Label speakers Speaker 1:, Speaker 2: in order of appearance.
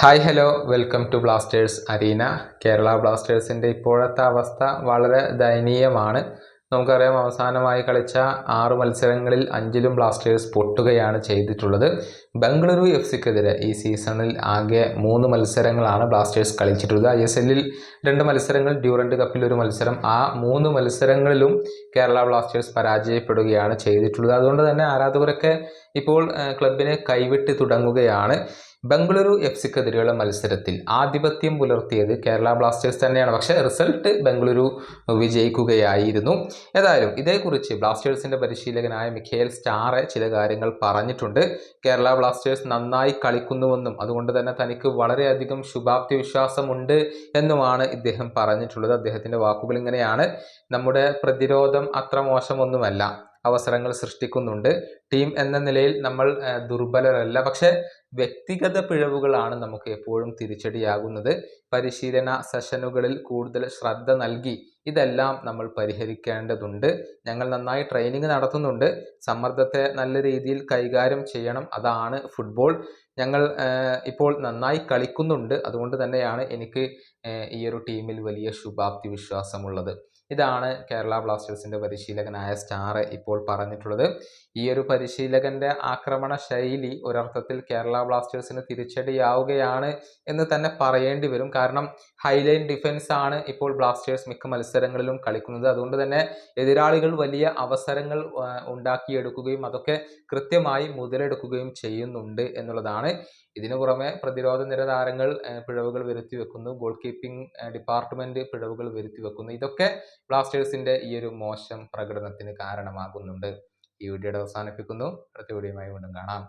Speaker 1: Hi hello welcome to Blasters arena Kerala ബ്ലാസ്റ്റേഴ്സിന്റെ ഇപ്പോഴത്തെ അവസ്ഥ വളരെ ദയനീയമാണ്. നമുക്കറിയാം അവസാനമായി കളിച്ച ആറ് മത്സരങ്ങളിൽ അഞ്ചിലും ബ്ലാസ്റ്റേഴ്സ് പൊട്ടുകയാണ് ചെയ്തിട്ടുള്ളത്. ബംഗളൂരു എഫ് സിക്കെതിരെ ഈ സീസണിൽ ആകെ മൂന്ന് മത്സരങ്ങളാണ് ബ്ലാസ്റ്റേഴ്സ് കളിച്ചിട്ടുള്ളത്. ഐ എസ് എല്ലിൽ രണ്ട് മത്സരങ്ങൾ ഡ്യൂറൻഡ് കപ്പിൽ ഒരു മത്സരം. ആ മൂന്ന് മത്സരങ്ങളിലും കേരള ബ്ലാസ്റ്റേഴ്സ് പരാജയപ്പെടുകയാണ് ചെയ്തിട്ടുള്ളത്. അതുകൊണ്ട് തന്നെ ആരാധകരൊക്കെ ഇപ്പോൾ ക്ലബിനെ കൈവിട്ട് തുടങ്ങുകയാണ്. ബംഗളൂരു എഫ് സിക്കെതിരെയുള്ള മത്സരത്തിൽ ആധിപത്യം പുലർത്തിയത് കേരള ബ്ലാസ്റ്റേഴ്സ് തന്നെയാണ്. പക്ഷെ റിസൾട്ട് ബംഗളൂരു വിജയിക്കുകയായിരുന്നു. ഏതായാലും ഇതേക്കുറിച്ച് ബ്ലാസ്റ്റേഴ്സിന്റെ പരിശീലകനായ മിഖേൽ സ്റ്റാറെ ചില കാര്യങ്ങൾ പറഞ്ഞിട്ടുണ്ട്. കേരള ബ്ലാസ്റ്റേഴ്സ് നന്നായി കളിക്കുന്നുവെന്നും അതുകൊണ്ട് തന്നെ തനിക്ക് വളരെയധികം ശുഭാപ്തി വിശ്വാസമുണ്ട് എന്നുമാണ് ഇദ്ദേഹം പറഞ്ഞിട്ടുള്ളത്. അദ്ദേഹത്തിന്റെ വാക്കുകൾ ഇങ്ങനെയാണ്. നമ്മുടെ പ്രതിരോധം അത്ര മോശമൊന്നുമല്ല. അവസരങ്ങൾ സൃഷ്ടിക്കുന്നുണ്ട്. ടീം എന്ന നിലയിൽ നമ്മൾ ദുർബലരല്ല. പക്ഷെ വ്യക്തിഗത പിഴവുകളാണ് നമുക്ക് എപ്പോഴും തിരിച്ചടിയാകുന്നത്. പരിശീലന സെഷനുകളിൽ കൂടുതൽ ശ്രദ്ധ നൽകി ഇതെല്ലാം നമ്മൾ പരിഹരിക്കേണ്ടതുണ്ട്. ഞങ്ങൾ നന്നായി ട്രെയിനിങ് നടത്തുന്നുണ്ട്. സമ്മർദ്ദത്തെ നല്ല രീതിയിൽ കൈകാര്യം ചെയ്യണം. അതാണ് ഫുട്ബോൾ ഞങ്ങൾ ഇപ്പോൾ നന്നായി കളിക്കുന്നുണ്ട്. അതുകൊണ്ട് തന്നെയാണ് എനിക്ക് ഈയൊരു ടീമിൽ വലിയ ശുഭാപ്തി വിശ്വാസമുള്ളത് ഇതാണ് കേരള ബ്ലാസ്റ്റേഴ്സിന്റെ പരിശീലകനായ സ്റ്റാർ ഇപ്പോൾ പറഞ്ഞിട്ടുള്ളത്. ഈ ഒരു പരിശീലകന്റെ ആക്രമണ ശൈലി ഒരർത്ഥത്തിൽ കേരള ബ്ലാസ്റ്റേഴ്സിന് തിരിച്ചടിയാവുകയാണ് എന്ന് തന്നെ പറയേണ്ടി വരും. കാരണം ഹൈലൈൻ ഡിഫൻസ് ആണ് ഇപ്പോൾ ബ്ലാസ്റ്റേഴ്സ് മിക്ക മത്സരങ്ങളിലും കളിക്കുന്നത്. അതുകൊണ്ട് തന്നെ എതിരാളികൾ വലിയ അവസരങ്ങൾ ഉണ്ടാക്കിയെടുക്കുകയും അതൊക്കെ കൃത്യമായി മുതലെടുക്കുകയും ചെയ്യുന്നുണ്ട് എന്നുള്ളതാണ്. ഇതിനു പുറമെ പ്രതിരോധ നിര താരങ്ങൾ പിഴവുകൾ വരുത്തി വെക്കുന്നു ഗോൾ കീപ്പിംഗ് ഡിപ്പാർട്ട്മെന്റ് പിഴവുകൾ വരുത്തി വെക്കുന്നു ഇതൊക്കെ ബ്ലാസ്റ്റേഴ്സിന്റെ ഈ ഒരു മോശം പ്രകടനത്തിന് കാരണമാകുന്നുണ്ട്. ഈ വീഡിയോയുടെ അവസാനിപ്പിക്കുന്നു. അടുത്ത വീഡിയോയുമായി വീണ്ടും കാണാം.